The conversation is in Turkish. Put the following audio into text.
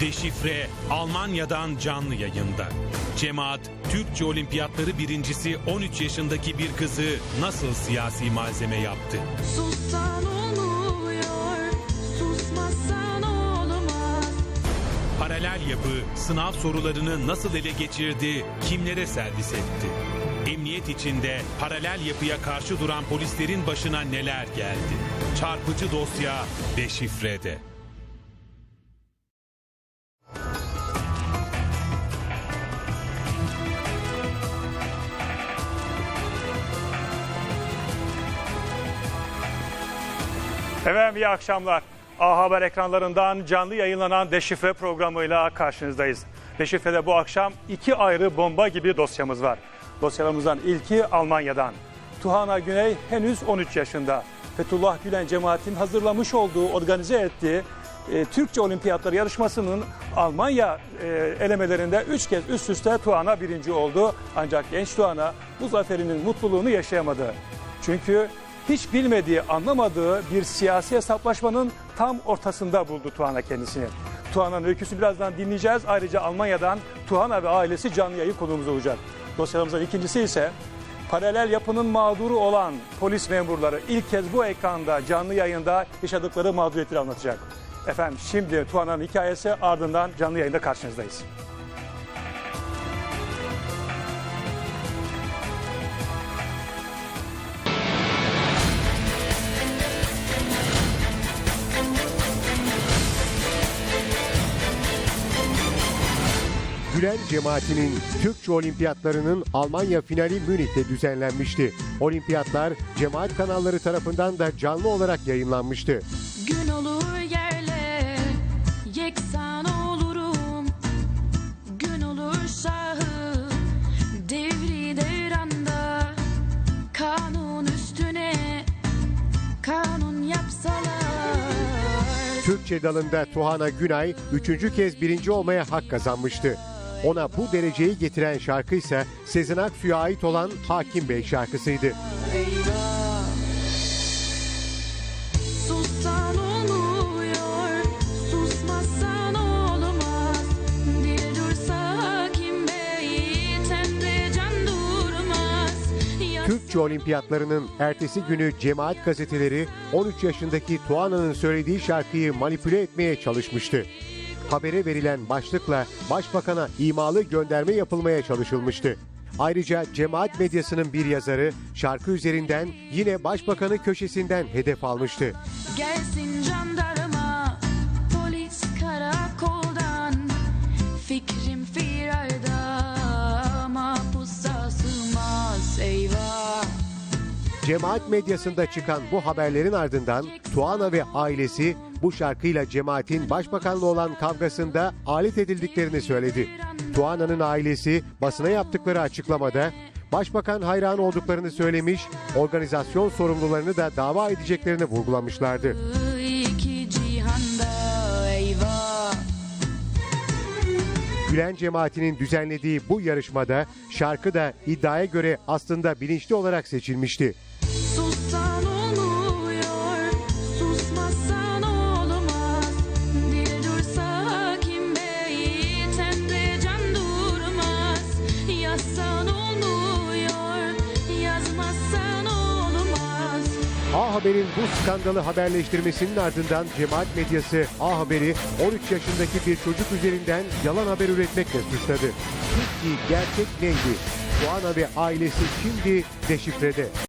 Deşifre Almanya'dan canlı yayında. Cemaat Türkçe Olimpiyatları birincisi 13 yaşındaki bir kızı nasıl siyasi malzeme yaptı? Sussan oluyor, susmazsan olmaz. Paralel yapı sınav sorularını nasıl ele geçirdi, kimlere servis etti? Emniyet içinde paralel yapıya karşı duran polislerin başına neler geldi? Çarpıcı dosya Deşifre'de. Efendim iyi akşamlar. A Haber ekranlarından canlı yayınlanan Deşifre programıyla karşınızdayız. Deşifre'de bu akşam iki ayrı bomba gibi dosyamız var. Dosyalarımızdan ilki Almanya'dan. Tuhana Güney henüz 13 yaşında. Fethullah Gülen cemaatin hazırlamış olduğu, organize ettiği e, Türkçe Olimpiyatları yarışmasının Almanya e, elemelerinde 3 kez üst üste Tuhana birinci oldu. Ancak genç Tuhana bu zaferinin mutluluğunu yaşayamadı. Çünkü hiç bilmediği, anlamadığı bir siyasi hesaplaşmanın tam ortasında buldu Tuana kendisini. Tuana'nın öyküsünü birazdan dinleyeceğiz. Ayrıca Almanya'dan Tuana ve ailesi canlı yayın konuğumuz olacak. Dosyalarımızın ikincisi ise paralel yapının mağduru olan polis memurları ilk kez bu ekranda canlı yayında yaşadıkları mağduriyetleri anlatacak. Efendim şimdi Tuana'nın hikayesi ardından canlı yayında karşınızdayız. Gülen cemaatinin Türkçe olimpiyatlarının Almanya finali Münih'te düzenlenmişti. Olimpiyatlar cemaat kanalları tarafından da canlı olarak yayınlanmıştı. Gün olur yerle, yeksan olurum. Gün olur şahı, devri devranda. Kanun üstüne, kanun yapsalar. Türkçe dalında Tuhana Günay üçüncü kez birinci olmaya hak kazanmıştı. Ona bu dereceyi getiren şarkı ise Sezen Aksu'ya ait olan Hakim Bey şarkısıydı. Türkçe olimpiyatlarının ertesi günü cemaat gazeteleri 13 yaşındaki Tuana'nın söylediği şarkıyı manipüle etmeye çalışmıştı. Habere verilen başlıkla başbakana imalı gönderme yapılmaya çalışılmıştı. Ayrıca cemaat medyasının bir yazarı şarkı üzerinden yine başbakanı köşesinden hedef almıştı. Gelsin jandarma, Cemaat medyasında çıkan bu haberlerin ardından Tuana ve ailesi bu şarkıyla cemaatin başbakanla olan kavgasında alet edildiklerini söyledi. Tuana'nın ailesi basına yaptıkları açıklamada başbakan hayran olduklarını söylemiş, organizasyon sorumlularını da dava edeceklerini vurgulamışlardı. Gülen cemaatinin düzenlediği bu yarışmada şarkı da iddiaya göre aslında bilinçli olarak seçilmişti. A Haber'in bu skandalı haberleştirmesinin ardından cemaat medyası A Haber'i 13 yaşındaki bir çocuk üzerinden yalan haber üretmekle suçladı. Peki gerçek neydi? Tuana ve ailesi şimdi deşifrede.